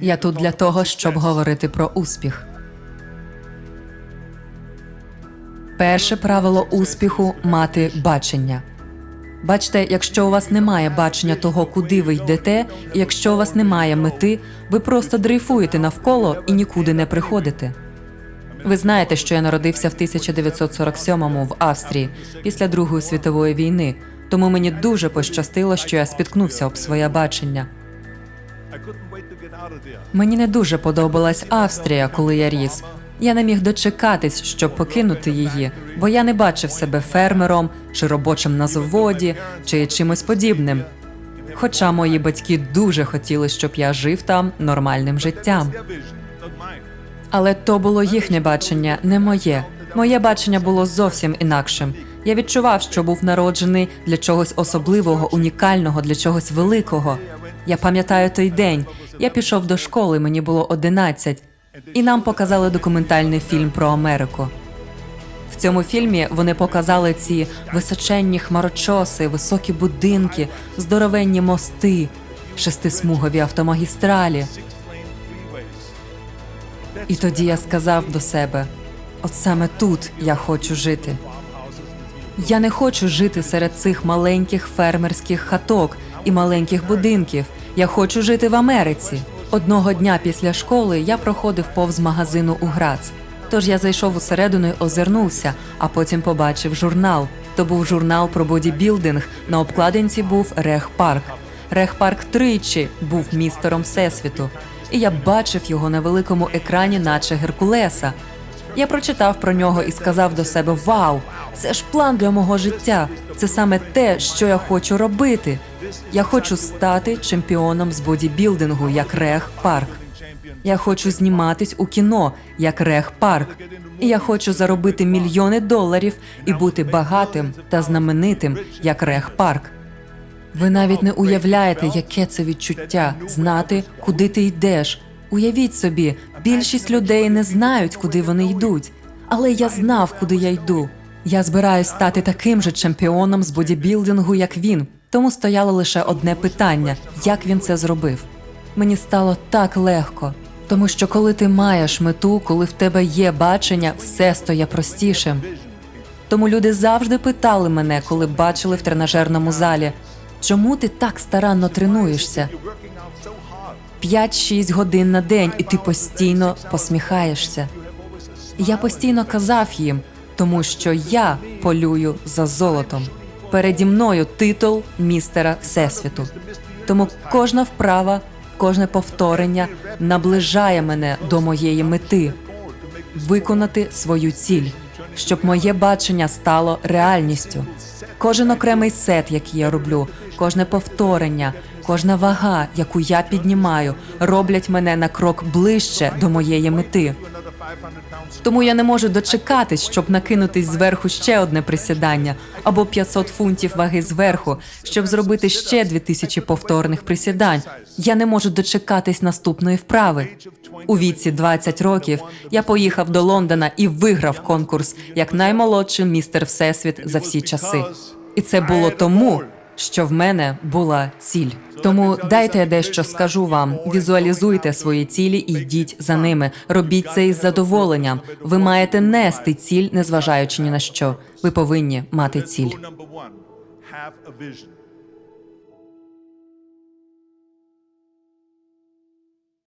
Я тут для того, щоб говорити про успіх. Перше правило успіху мати бачення. Бачте, якщо у вас немає бачення того, куди ви йдете, і якщо у вас немає мети, ви просто дрейфуєте навколо і нікуди не приходите. Ви знаєте, що я народився в 1947-му в Австрії після Другої світової війни, тому мені дуже пощастило, що я спіткнувся об своє бачення. Мені не дуже подобалась Австрія, коли я ріс. Я не міг дочекатись, щоб покинути її, бо я не бачив себе фермером чи робочим на заводі чи чимось подібним. Хоча мої батьки дуже хотіли, щоб я жив там нормальним життям. Але то було їхнє бачення, не моє. Моє бачення було зовсім інакшим. Я відчував, що був народжений для чогось особливого, унікального, для чогось великого. Я пам'ятаю той день. Я пішов до школи, мені було 11, і нам показали документальний фільм про Америку. В цьому фільмі вони показали ці височенні хмарочоси, високі будинки, здоровенні мости, шестисмугові автомагістралі. І тоді я сказав до себе: от саме тут я хочу жити. Я не хочу жити серед цих маленьких фермерських хаток і маленьких будинків. Я хочу жити в Америці. Одного дня після школи я проходив повз магазину у Грац. Тож я зайшов усередину і озирнувся, а потім побачив журнал. То був журнал про бодібілдинг. На обкладинці був Рех Парк. Рех Парк тричі був містером Всесвіту, і я бачив його на великому екрані, наче Геркулеса. Я прочитав про нього і сказав до себе: Вау, це ж план для мого життя. Це саме те, що я хочу робити. Я хочу стати чемпіоном з бодібілдингу, як Рех Парк. Я хочу зніматись у кіно, як Рех Парк. І я хочу заробити мільйони доларів і бути багатим та знаменитим, як Рех Парк. Ви навіть не уявляєте, яке це відчуття знати, куди ти йдеш. Уявіть собі, більшість людей не знають, куди вони йдуть. Але я знав, куди я йду. Я збираюсь стати таким же чемпіоном з бодібілдингу, як він. Тому стояло лише одне питання: як він це зробив. Мені стало так легко, тому що коли ти маєш мету, коли в тебе є бачення, все стає простішим. Тому люди завжди питали мене, коли бачили в тренажерному залі, чому ти так старанно тренуєшся? 5-6 годин на день, і ти постійно посміхаєшся. Я постійно казав їм, тому що я полюю за золотом. Переді мною титул містера Всесвіту. Тому кожна вправа, кожне повторення наближає мене до моєї мети виконати свою ціль, щоб моє бачення стало реальністю. Кожен окремий сет, який я роблю, кожне повторення, кожна вага, яку я піднімаю, роблять мене на крок ближче до моєї мети. Тому я не можу дочекатись, щоб накинутись зверху ще одне присідання або 500 фунтів ваги зверху, щоб зробити ще 2000 повторних присідань. Я не можу дочекатись наступної вправи. У віці 20 років я поїхав до Лондона і виграв конкурс як наймолодший містер Всесвіт за всі часи. І це було тому, що в мене була ціль. Тому дайте я дещо скажу вам. Візуалізуйте свої цілі і йдіть за ними. Робіть це із задоволенням. Ви маєте нести ціль, незважаючи ні на що. Ви повинні мати ціль.